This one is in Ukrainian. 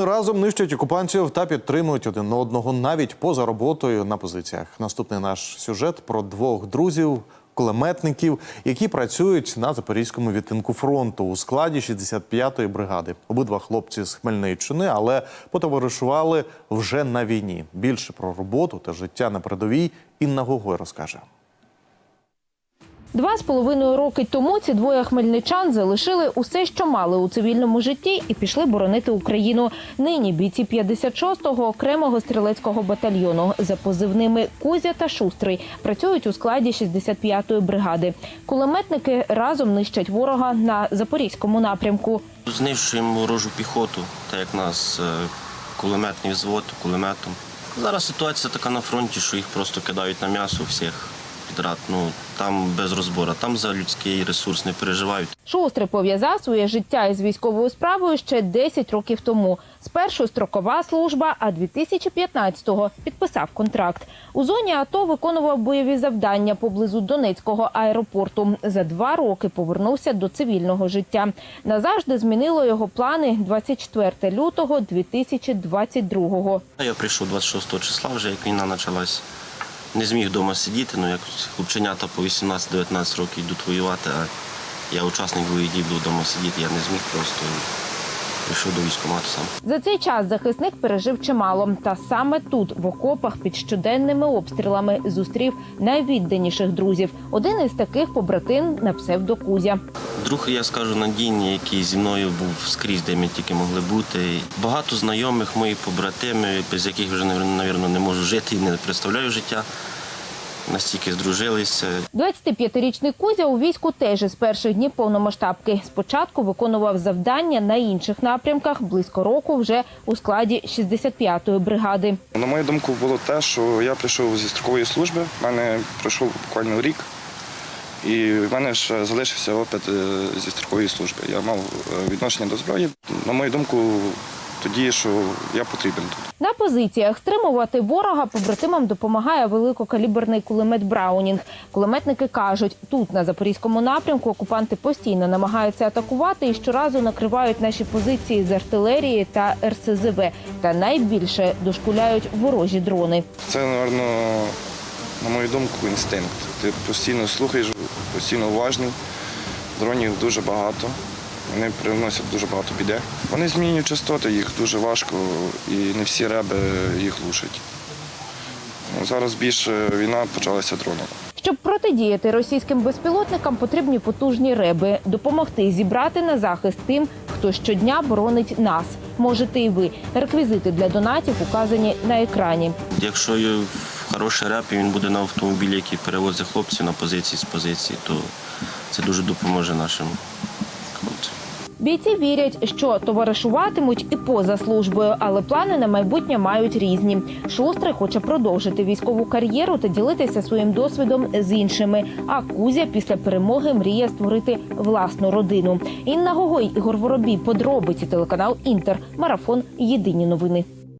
Разом нищать окупантів та підтримують один одного навіть поза роботою на позиціях. Наступний наш сюжет про двох друзів. Кулеметників, які працюють на запорізькому відтинку фронту у складі 65-ї бригади. Обидва хлопці з Хмельниччини, але потоваришували вже на війні. Більше про роботу та життя на передовій Інна Гогой розкаже. Два з половиною роки тому ці двоє хмельничан залишили усе, що мали у цивільному житті, і пішли боронити Україну. Нині бійці 56-го окремого стрілецького батальйону за позивними Кузя та Шустрий працюють у складі 65-ї бригади. Кулеметники разом нищать ворога на запорізькому напрямку. Знищуємо ворожу піхоту, так як нас е, кулеметний взвод кулеметом. Зараз ситуація така на фронті, що їх просто кидають на м'ясо всіх підряд. Ну там без розбору, там за людський ресурс не переживають. Шустрий пов'язав своє життя із військовою справою ще 10 років тому. Спершу строкова служба, а 2015-го підписав контракт. У зоні АТО виконував бойові завдання поблизу Донецького аеропорту. За два роки повернувся до цивільного життя. Назавжди змінило його плани 24 лютого 2022-го. Я прийшов 26 числа, вже як війна почалась. Не зміг вдома сидіти, ну як хлопченята по 18-19 років йдуть воювати, а я учасник бойових дій був вдома сидіти, я не зміг просто прийшов до військкомату сам. За цей час захисник пережив чимало. Та саме тут, в окопах, під щоденними обстрілами, зустрів найвідданіших друзів. Один із таких побратим на псевдо Кузя. Друг, я скажу, надійний, який зі мною був скрізь, де ми тільки могли бути. Багато знайомих, мої побратими, без яких вже, мабуть, не можу жити і не представляю життя. Настільки здружилися. 25-річний Кузя у війську теж із перших днів повномасштабки. Спочатку виконував завдання на інших напрямках, близько року вже у складі 65-ї бригади. На мою думку, було те, що я прийшов зі строкової служби, в мене пройшов буквально рік, і в мене ще залишився опит е, зі строкової служби. Я мав е, відношення до зброї. На мою думку, тоді, що я потрібен тут. На позиціях стримувати ворога побратимам допомагає великокаліберний кулемет Браунінг. Кулеметники кажуть, тут на запорізькому напрямку окупанти постійно намагаються атакувати і щоразу накривають наші позиції з артилерії та РСЗВ. Та найбільше дошкуляють ворожі дрони. Це, напевно, на мою думку, інстинкт. Ти постійно слухаєш, постійно уважний. Дронів дуже багато. Вони приносять дуже багато біди. Вони змінюють частоти, їх дуже важко і не всі реби їх глушать. Ну, Зараз більше війна почалася дроном. Щоб протидіяти російським безпілотникам, потрібні потужні реби, допомогти зібрати на захист тим, хто щодня боронить нас. Можете і ви. Реквізити для донатів указані на екрані. Якщо є хороший реп і він буде на автомобілі, який перевозить хлопців на позиції з позиції, то це дуже допоможе нашим хлопцям. Бійці вірять, що товаришуватимуть і поза службою, але плани на майбутнє мають різні. Шустрий хоче продовжити військову кар'єру та ділитися своїм досвідом з іншими. А Кузя після перемоги мріє створити власну родину. Інна Гогой, Ігор Воробій, подробиці телеканал Інтер. Марафон. Єдині новини.